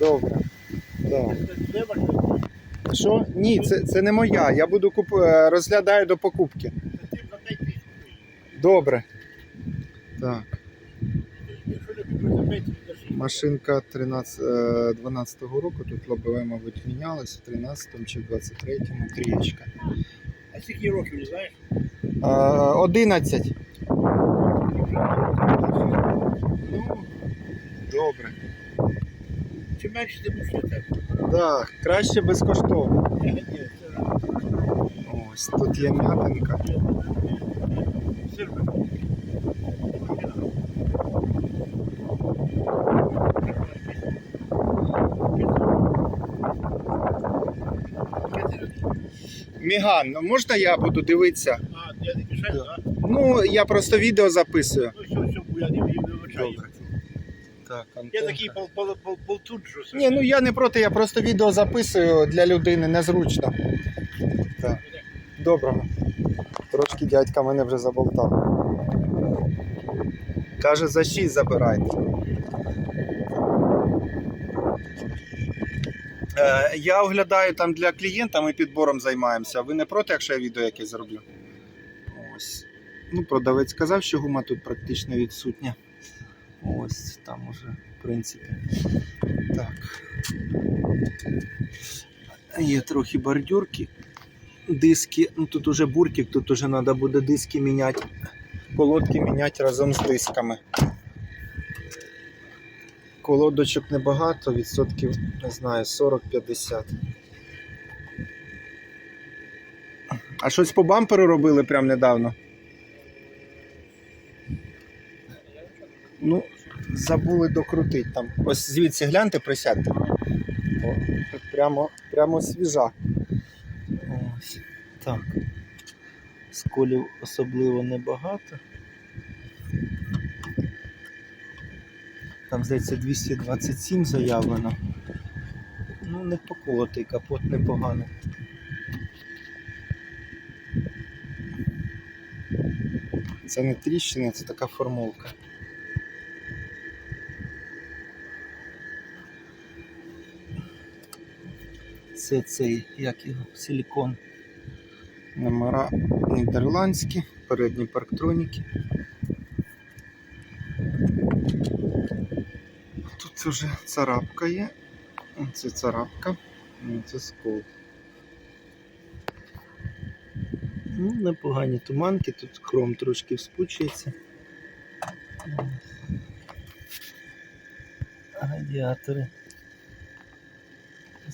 Добре. Машина? Що? Ні, це, це не моя. Я буду куп... е, розглядаю до покупки. Ти за 5 тисяч. Добре. Так. Якщо не купиш за 5 тисяч, то що? Машинка 13, е, 12 року, тут лобове, мабуть, мінялось в 13-му чи в 23-му трієчка. А скільки років, не знаєш? Е, 11. Ну, добре. Чим менше, тим лучше так. Краще безкоштовно. Ось тут є м'ятинка. Міган, ну можна я буду дивитися? А, я не мішаю, так? Ну, я просто відео записую. Ну, все, все, я не вибачаю. Так, Я такий бол- бол- бол- болтун, що все. Ні, ну я не проти, я просто відео записую для людини незручно. Так. Доброго. Трошки дядька мене вже заболтав. Каже, за 6 забирайте. Е, я оглядаю там для клієнта, ми підбором займаємося. Ви не проти, якщо я відео якесь зроблю? Ось. Ну, продавець сказав, що гума тут практично відсутня. Ось там уже, в принципі. Так. Є трохи бордюрки. Диски. Ну тут уже буркік, тут уже треба буде диски міняти. Колодки міняти разом з дисками. Колодочок небагато, відсотків, не знаю, 40-50. А щось по бамперу робили прямо недавно? Ну, забули докрутити там. Ось звідси гляньте, присядьте. О, прямо, прямо свіжа. Ось. Так. Сколів особливо небагато. Там, здається, 227 заявлено. Ну, не поколотий капот непоганий. Це не тріщина, це така формовка. Це цей, як його, силікон. Номера нідерландські, передні парктроніки. Тут вже царапка є. Це царапка, це скол. Ну, непогані туманки, тут хром трошки вспучується. Радіатори.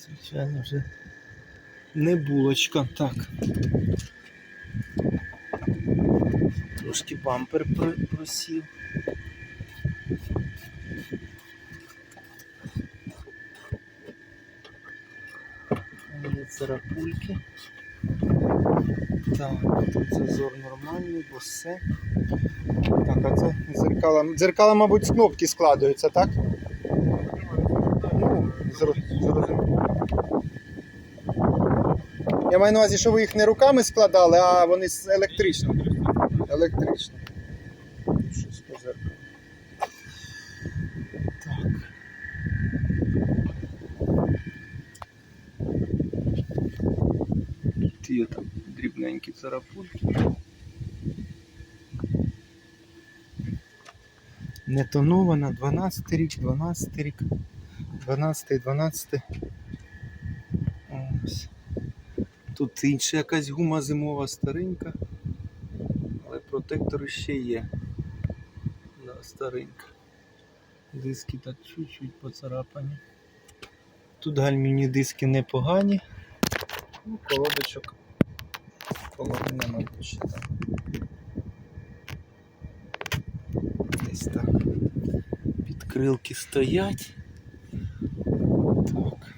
Звичайно, вже не булочка. Так. Трошки бампер просів. Є царапульки. Так, тут зазор нормальний, босе. Так, а це дзеркала. Дзеркала, мабуть, з кнопки складаються, так? Ну, зро- зрозуміло. Я маю на увазі, що ви їх не руками складали, а вони з електрично. Електрично. Щось по зеркалу. Так. Є там дрібненькі царапульки. Не тонована, 12 рік, 12 рік, 12, 12. Ось. Тут інша якась гума зимова старенька, але протектори ще є. Да, старенька. Диски так чуть-чуть поцарапані. Тут гальмівні диски непогані. Ну, колодочок. Половина, мабуть, ще. Десь так. Підкрилки стоять. Так.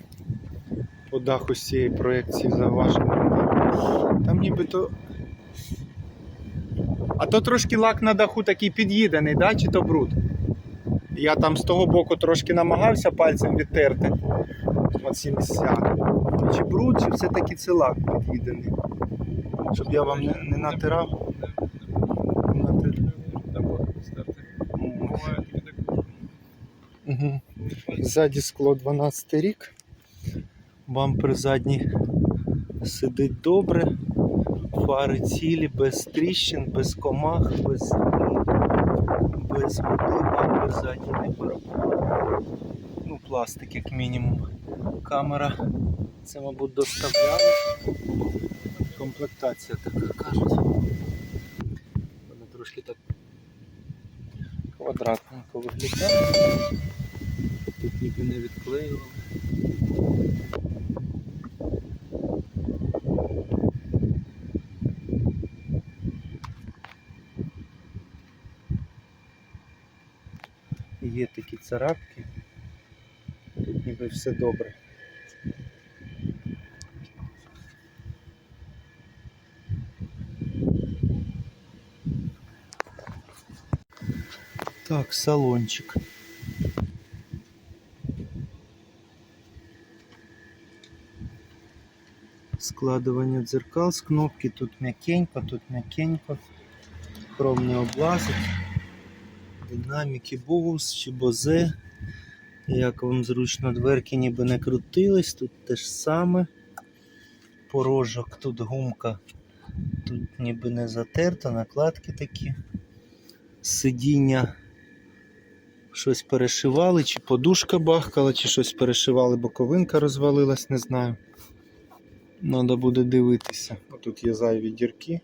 По даху з цієї проекції зауважень немає. Там нібито. А то трошки лак на даху такий під'їдений, да? чи то бруд? Я там з того боку трошки намагався пальцем відтерти оці місця. Чи бруд, чи все-таки це лак під'їдений. Щоб я вам не, не натирав. Угу. Ззаді скло 12 рік. Бампер задній сидить добре. Фари цілі, без тріщин, без комах, без без води, бампер задній не перебуває. Ну, пластик, як мінімум. Камера. Це, мабуть, доставляли. Комплектація така кажуть. Вона трошки так квадратненько виглядає. Тут ніби не відклеювали. Є такі царапки. Тут ніби все добре. Так, салончик. Складування дзеркал з кнопки, тут м'якенько, тут м'якенько. Хром не. Динаміки Bose чи Бозе. Як вам зручно дверки ніби не крутились, тут те ж саме. Порожок, тут гумка, тут ніби не затерта, накладки такі. Сидіння щось перешивали, чи подушка бахкала, чи щось перешивали, боковинка розвалилась, не знаю. Треба буде дивитися. Тут є зайві дірки.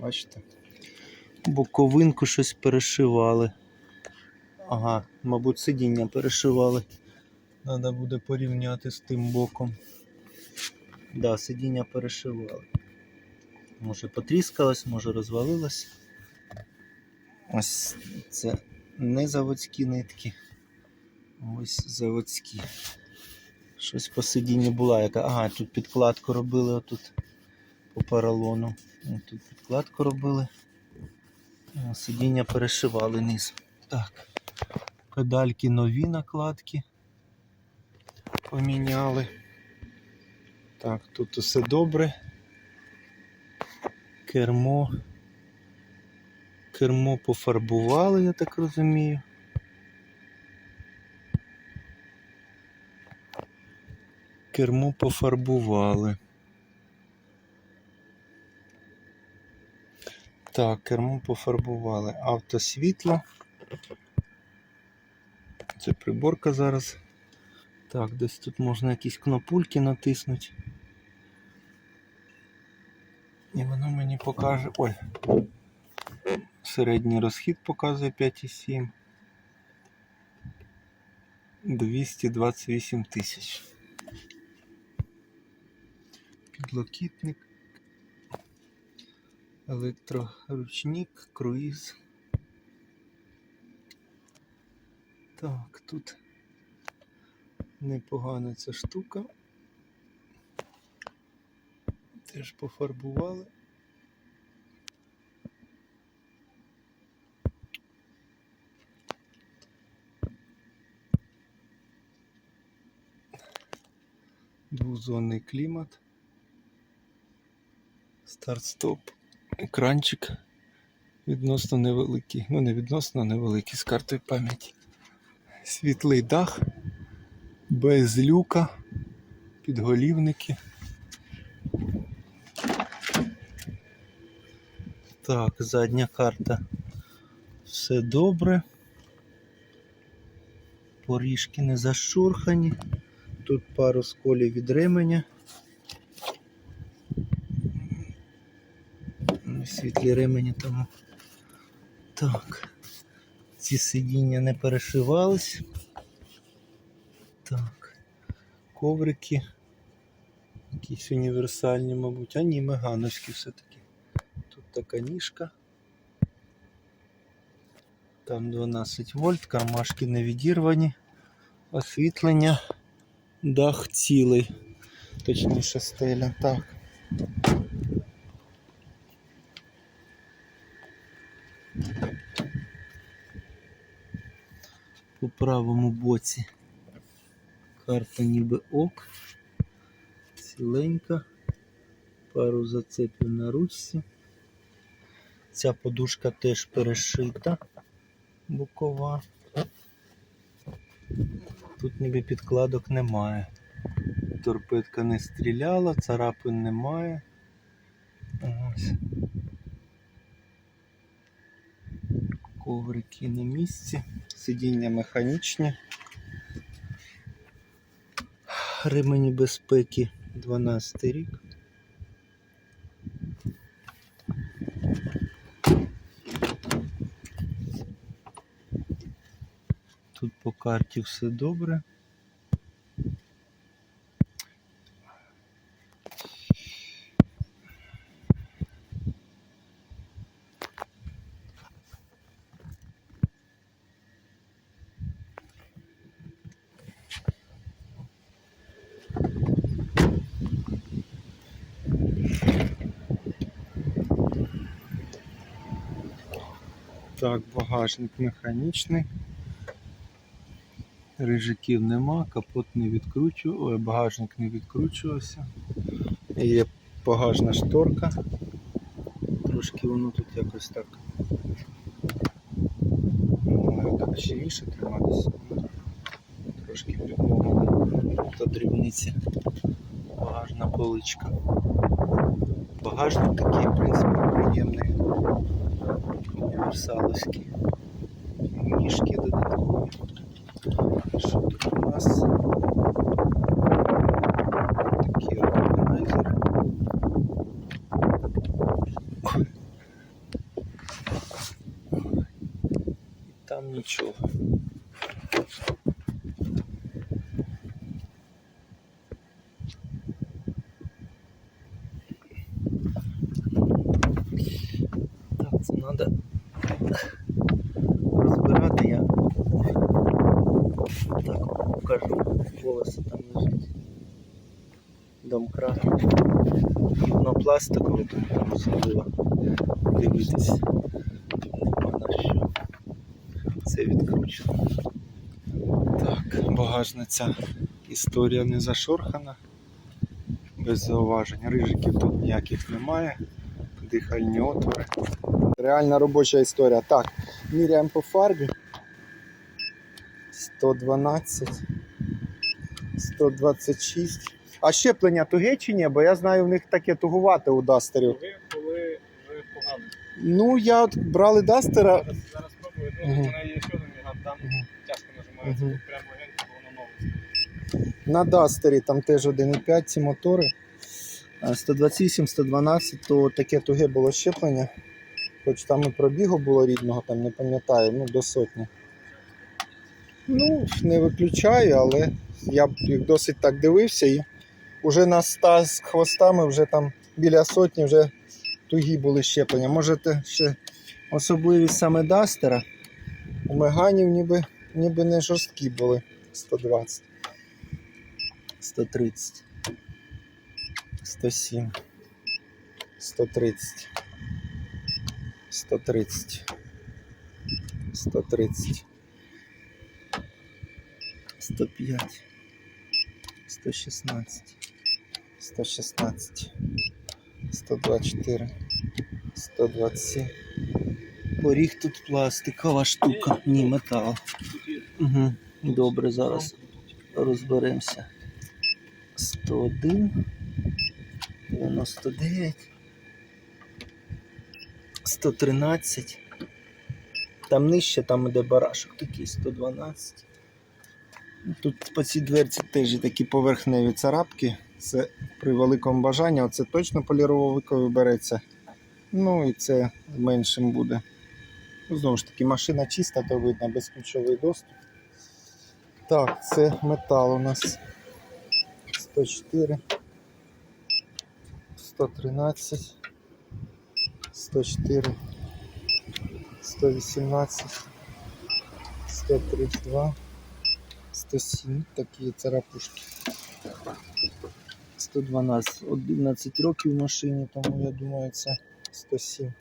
Бачите? Боковинку щось перешивали. Ага, мабуть, сидіння перешивали. Треба буде порівняти з тим боком. Да, сидіння перешивали. Може потріскалось, може розвалилось. Ось це не заводські нитки. Ось заводські. Щось по сидінню була яка. Ага, тут підкладку робили отут по поролону. Тут підкладку робили. Сидіння перешивали низ. Так. Педальки нові накладки. Поміняли. Так, тут усе добре. Кермо. Кермо пофарбували, я так розумію. Кермо пофарбували. Так, кермо пофарбували. Автосвітло. Це приборка зараз. Так, десь тут можна якісь кнопульки натиснути. І воно мені покаже. Ой. Середній розхід показує 5,7. 228 тисяч. Підлокітник. Електроручник, круїз. Так, тут непогана ця штука. Теж пофарбували. Двузонний клімат. Старт-стоп. Екранчик відносно невеликий. Ну, не відносно невеликий з картою пам'яті. Світлий дах, без люка, підголівники. Так, задня карта. Все добре. Поріжки не зашурхані. Тут пару сколів від ременя. Ну, Світлі ремені тому. Так. Ці сидіння не перешивались. Так. Коврики. Якісь універсальні, мабуть. А ні, мегановські все-таки. Тут така ніжка. Там 12 вольт, кармашки не відірвані. Освітлення. Дах цілий. Точніше стеля. Так. Правому боці карта ніби ок. Ціленька. Пару зацепів на ручці. Ця подушка теж перешита бокова. Тут ніби підкладок немає. Торпедка не стріляла, царапин немає. Ось. Коврики на місці, сидіння механічні. Ремені безпеки 12 рік. Тут по карті все добре. Так, багажник механічний. Рижиків нема, капот не відкручував, ой, багажник не відкручувався. Є багажна шторка. Трошки воно тут якось так. Так щільніше триматися. Трошки підломано. Та дрібниці. Багажна поличка. Багажник такий, в принципі, приємний. Універсаловський. Ніжки додаткові. Що тут у нас? Такі органайзери. І там нічого. Так, це треба розбирати я. Так, покажу. Волоси там лежить. Домкрат. І воно тому там особливо дивитись. Нема на що. Це відкручено. Так, багажна ця історія не зашорхана. Без зауважень. Рижиків тут ніяких немає. Дихальні отвори. Реальна робоча історія. Так, міряємо по фарбі. 112, 126. А щеплення туге чи ні? Бо я знаю, в них таке тугувате у дастерів. Коли, коли вже погано. Ну, я от брали дастера. Зараз, зараз спробую. Ну, у мене є ще один мігат, там тяжко тут прямо легенько, бо воно нове. На дастері там теж 1,5 ці мотори. 128, 112, то таке туге було щеплення. Хоч там і пробігу було рідного, там не пам'ятаю, ну до сотні. Ну, не виключаю, але я б їх досить так дивився і вже на 100 з хвостами, вже там біля сотні вже тугі були щеплення. Можете ще особливість саме Дастера. У Меганів ніби, ніби не жорсткі були. 120. 130, 107, 130, 130, 130, 105, 116, 116, 124, 127. Поріг тут пластикова штука, ні, метал. Угу. Добре, зараз розберемося. 101, 99, 113. Там нижче, там іде барашок такий 112. Ну, Тут по цій дверці теж такі поверхневі царапки. Це при великому бажанні. Оце точно поліровиковий береться. Ну і це меншим буде. Ну, Знову ж таки, машина чиста, то видно безключовий доступ. Так, це метал у нас. 104, 113, 104, 118, 132, 107, такі царапушки. 112, 11 років в машині, тому я думаю, це 107.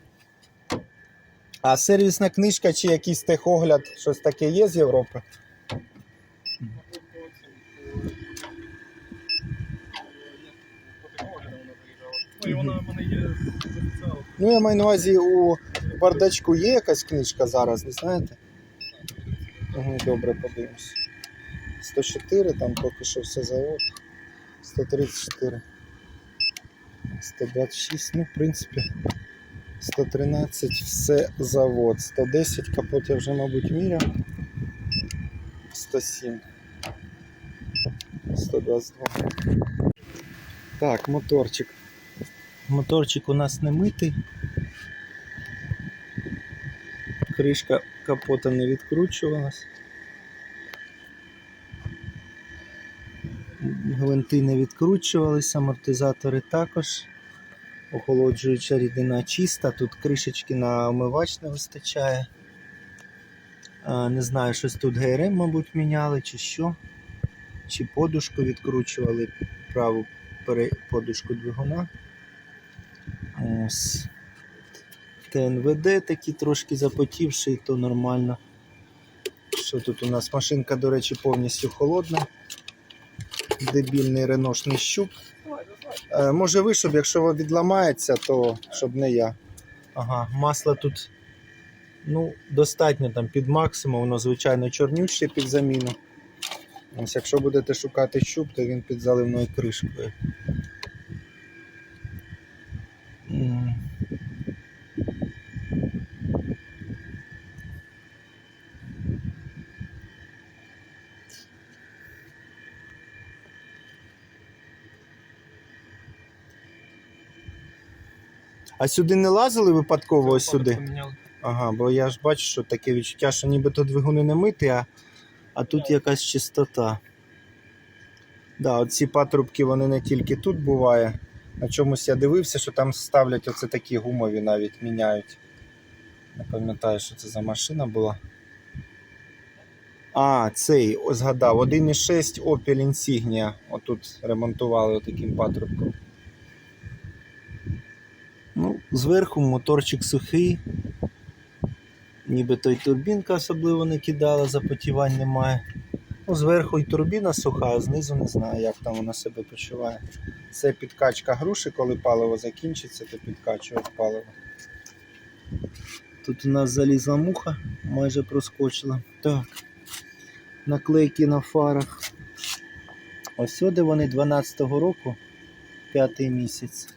А сервісна книжка чи якийсь техогляд, щось таке є з Європи? Ну. Ну, я маю на увазі, у бардачку є якась книжка зараз, не знаєте? Добре, подивимось. 104, там поки що все завод. 134. 126, ну, в принципі, 113 все завод. 110 капот я вже, мабуть, міряв. 107. 122. Так, моторчик. Моторчик у нас не митий. Кришка капота не відкручувалась. Гвинти не відкручувались, амортизатори також. Охолоджуюча рідина чиста, тут кришечки на омивач не вистачає. Не знаю, щось тут ГРМ, мабуть, міняли чи що. Чи подушку відкручували праву подушку двигуна. Ось. ТНВД такі трошки запотівший, то нормально. Що тут у нас? Машинка, до речі, повністю холодна. Дебільний реношний щуп. Е, може ви, щоб якщо відламається, то щоб не я. Ага, масло тут ну, достатньо там під максимум, воно звичайно чорнюще під заміну. Ось якщо будете шукати щуп, то він під заливною кришкою. А сюди не лазили випадково ось сюди? Поміняли. Ага, бо я ж бачу, що таке відчуття, що нібито двигуни не мити, а, а тут якась чистота. Да, оці патрубки вони не тільки тут буває. На чомусь я дивився, що там ставлять оце такі гумові навіть міняють. Не пам'ятаю, що це за машина була. А, цей, згадав, 1,6 Opel Insignia. Отут ремонтували отаким патрубком. Зверху моторчик сухий. Ніби той турбінка особливо не кидала, запотівань немає. Ну, зверху і турбіна суха, а знизу не знаю, як там вона себе почуває. Це підкачка груші, коли паливо закінчиться, то підкачують паливо. Тут у нас залізла муха, майже проскочила. Так. Наклейки на фарах. Ось сюди вони 12-го року, п'ятий місяць.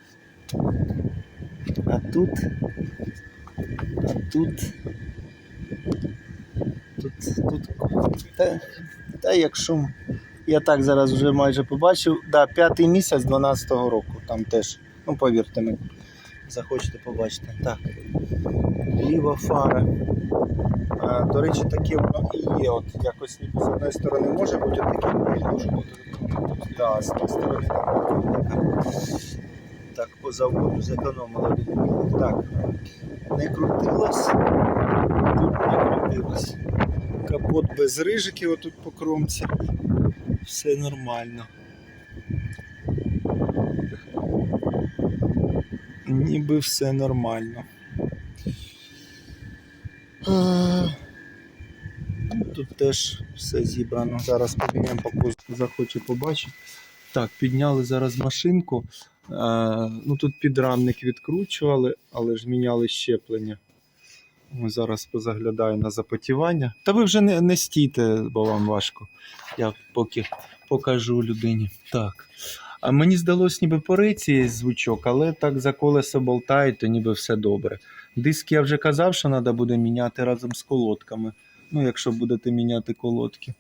Тут. А тут. Тут, тут. Та, та якщо. Я так зараз вже майже побачив. Да, п'ятий місяць 12-го року. Там теж. Ну, повірте мені. Захочете побачити. Так. Ліва фара. А, до речі, таке воно і є. От якось ніби з одної сторони може бути таке, може бути. Да, з тієї сторони. Так, по заводу зекономили один мілик. Так, не крутилось. Тут не крутилось. Капот без рижиків отут по кромці. Все нормально. Ніби все нормально. Тут теж все зібрано. Зараз піднімемо поки захоче побачити. Так, підняли зараз машинку. Е, ну тут підрамник відкручували, але ж міняли щеплення. Ми зараз позаглядаю на запотівання. Та ви вже не, не стійте, бо вам важко. Я поки покажу людині. Так. А мені здалось, ніби по риці звучок, але так за колесо болтають, то ніби все добре. Диск я вже казав, що треба буде міняти разом з колодками. Ну, якщо будете міняти колодки.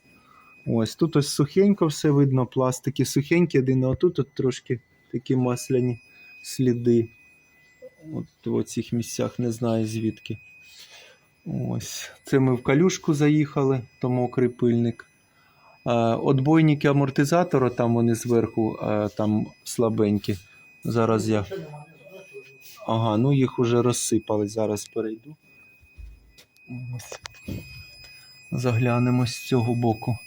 Ось тут ось сухенько все видно, пластики сухенькі, один, отут от трошки такі масляні сліди. От в цих місцях не знаю звідки. Ось. Це ми в калюшку заїхали, то мокрий пильник. Е, Отбойники амортизатора, там вони зверху, е, там слабенькі. Зараз я. Ага, ну їх уже розсипали. Зараз перейду. Ось. Заглянемо з цього боку.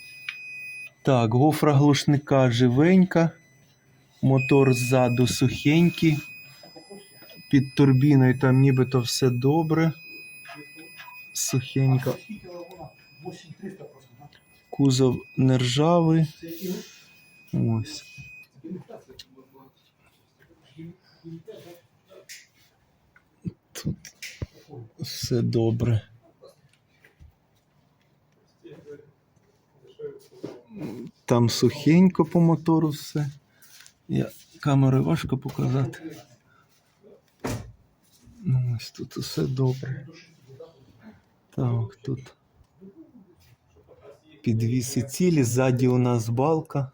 Так, гофра глушника живенька. Мотор ззаду сухенький. Під турбіною там нібито все добре. Сухенько. Кузов нержавий. Ось. Тут все добре. Там сухенько по мотору все. Я камерою важко показати. Ну, ось тут усе добре. Так, тут підвіси цілі, ззаді у нас балка.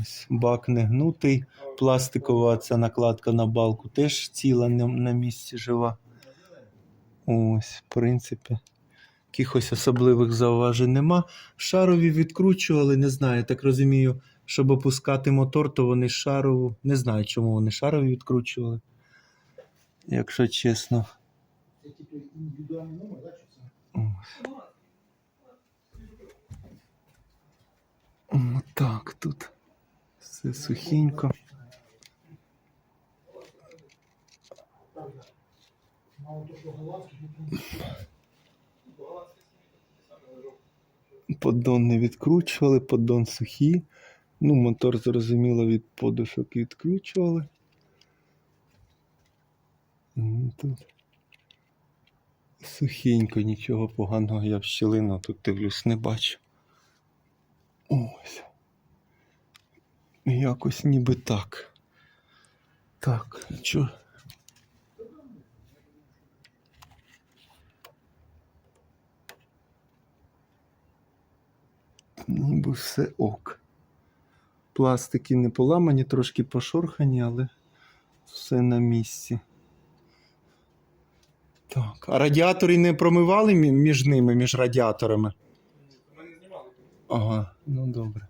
Ось, бак не гнутий. Пластикова ця накладка на балку теж ціла на місці жива. Ось, в принципі, якихось особливих зауважень нема. Шарові відкручували, не знаю, так розумію, щоб опускати мотор, то вони шарову. Не знаю, чому вони шарові відкручували. Якщо чесно. Ось. О, так, тут все сухенько. Поддон не відкручували, поддон сухий. Ну, мотор, зрозуміло, від подушок відкручували. Тут сухенько, нічого поганого я в щілину тут дивлюсь, не бачу. Ось. Якось ніби так. Так, що? Ніби все ок. Пластики не поламані, трошки пошорхані, але все на місці. Так, а радіатори не промивали між ними, між радіаторами? Ми не знімали. Ага, ну добре.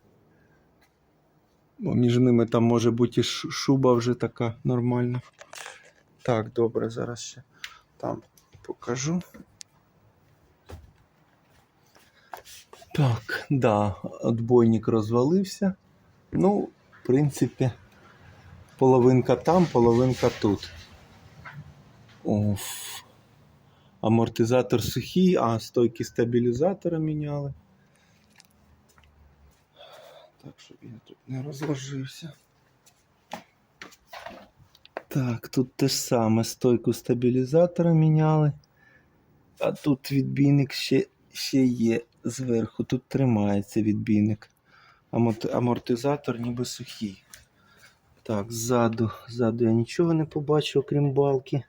Бо між ними там може бути і шуба вже така нормальна. Так, добре, зараз ще там покажу. Так, да, отбойник розвалився. Ну, в принципі, половинка там, половинка тут. Оф. Амортизатор сухий, а стойки стабілізатора міняли. Так, щоб я тут не розложився. Так, тут те ж саме стойку стабілізатора міняли. А тут відбійник ще, ще є зверху. Тут тримається відбійник. Аморт- Амортизатор ніби сухий. Так, ззаду, ззаду я нічого не побачив, окрім балки.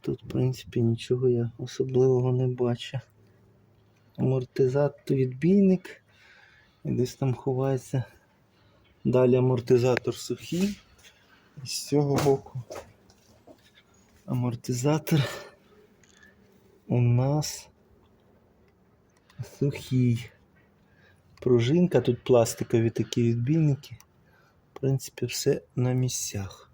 Тут, в принципі, нічого я особливого не бачу. Амортизатор відбійник. І десь там ховається. Далі амортизатор сухий. І з цього боку амортизатор у нас сухий. Пружинка, тут пластикові такі відбійники. В принципі, все на місцях.